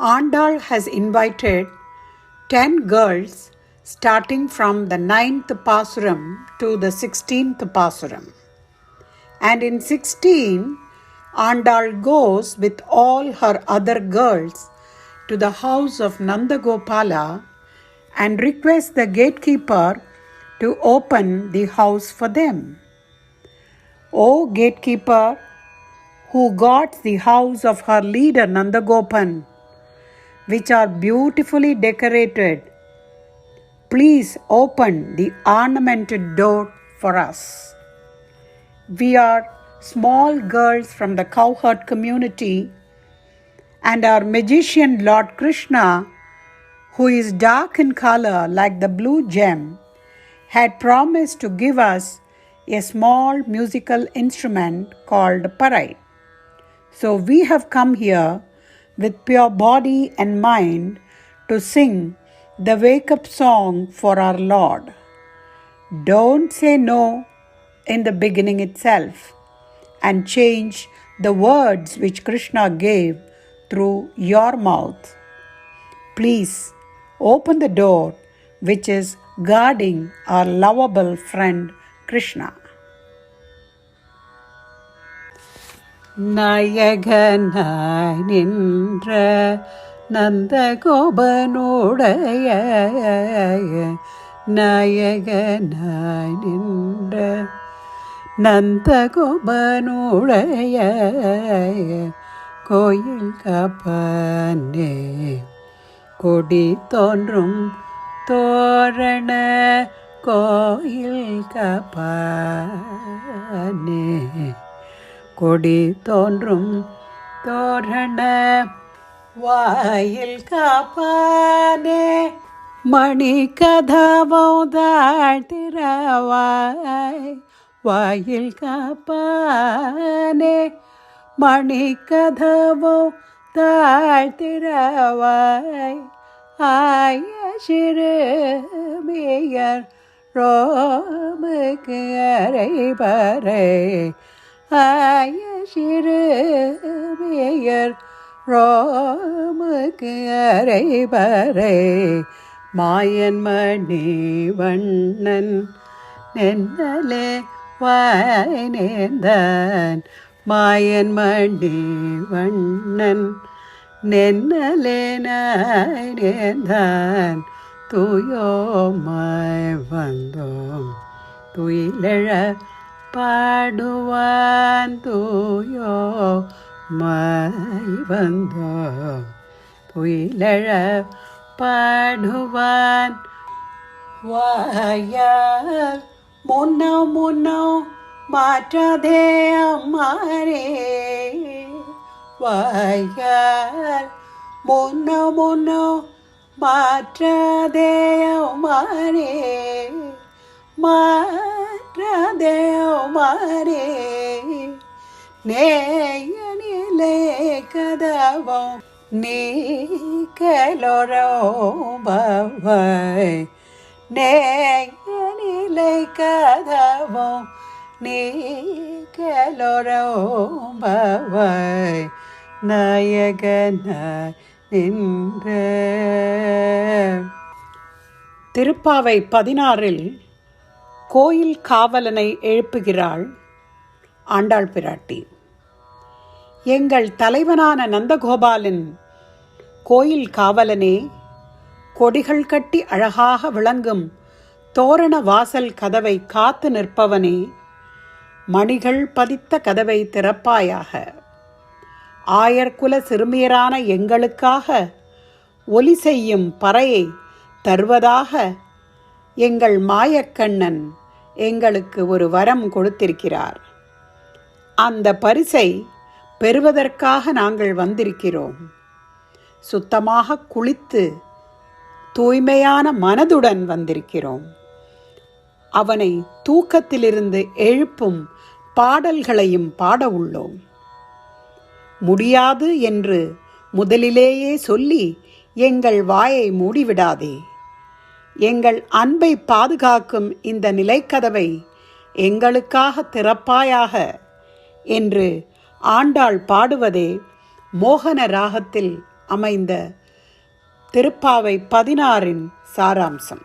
Andal has invited 10 girls starting from the 9th Pasuram to the 16th Pasuram. And in 16, Andal goes with all her other girls to the house of Nandagopala and requests the gatekeeper to open the house for them. O gatekeeper, who got the house of her leader Nandagopan, which are beautifully decorated, please open the ornamented door for us. We are small girls from the cowherd community, and our magician Lord Krishna, who is dark in color like the blue gem, had promised to give us a small musical instrument called parai. So we have come here with pure body and mind to sing the wake up song for our Lord. Don't say no in the beginning itself and change the words which Krishna gave through your mouth. Please open the door which is guarding our lovable friend Krishna. நயகனாய் நின்ற நந்தகோபனுடைய நாயகனாய் நின்ற நந்தகோபனுடைய கோயில் காப்பானே கொடி தோன்றும் தோரண கோயில் காப்பானே கொடி தோன்றும். தோரண வாயில் காப்பானே. மணி கதவம் வாயில் காப்பானே. மணி கதவோ தாழ்த்திரவாய் ஆய சிறுமியர் ரோமுக்கு அறைபறை ஆய சிறு சிறுமியர் ரோமுக்கு அரைபறை. மாயன் மணி வண்ணன் நென்னலே வாய் நேர்ந்தான் மாயன் மணி வண்ணன் நென்னலே நாய் நேர்ந்தான் தூயோமாய் வந்தோம் துயிலழ പാടുവാൻ തോയോ? മായി വന്നോ? പുയിലഴ പാടുവാൻ വായാൽ മുന്നോ മുന്നോ മാറ്റാതെ അമ്മാരെ. വായാൽ മുന്നോ മുന്നോ മാറ്റാതെ അമ്മാരെ. മാ மாற்றாதே அம்மாரே நேயனிலே கதவம் நீ கலோரோபவை நேயனிலை கதவம் நீ கலோரோபவை நாயகனாய் நின்ற. திருப்பாவை பதினாறில் கோயில் காவலனை எழுப்புகிறாள் ஆண்டாள் பிராட்டி. எங்கள் தலைவனான நந்தகோபாலன் கோயில் காவலனே கொடிகள் கட்டி அழகாக விளங்கும் தோரண வாசல் கதவை காத்து நிற்பவனே மணிகள் பதித்த கதவை திறப்பாயாக. ஆயர்குல சிறுமியரான எங்களுக்காக ஒலி செய்யும் பறையை தருவதாக எங்கள் மாயக்கண்ணன் எங்களுக்கு ஒரு வரம் கொடுத்திருக்கிறார். அந்த பரிசை பெறுவதற்காக நாங்கள் வந்திருக்கிறோம். சுத்தமாக குளித்து தூய்மையான மனதுடன் வந்திருக்கிறோம். அவனை தூக்கத்திலிருந்து எழுப்பும் பாடல்களையும் பாட உள்ளோம். முடியாது என்று முதலிலேயே சொல்லி எங்கள் வாயை மூடிவிடாதே. எங்கள் அன்பை பாதுகாக்கும் இந்த நிலைக்கதவை எங்களுக்காக திறப்பாயாக என்று ஆண்டாள் பாடுவதே மோகன ராகத்தில் அமைந்த திருப்பாவை பதினாறின் சாராம்சம்.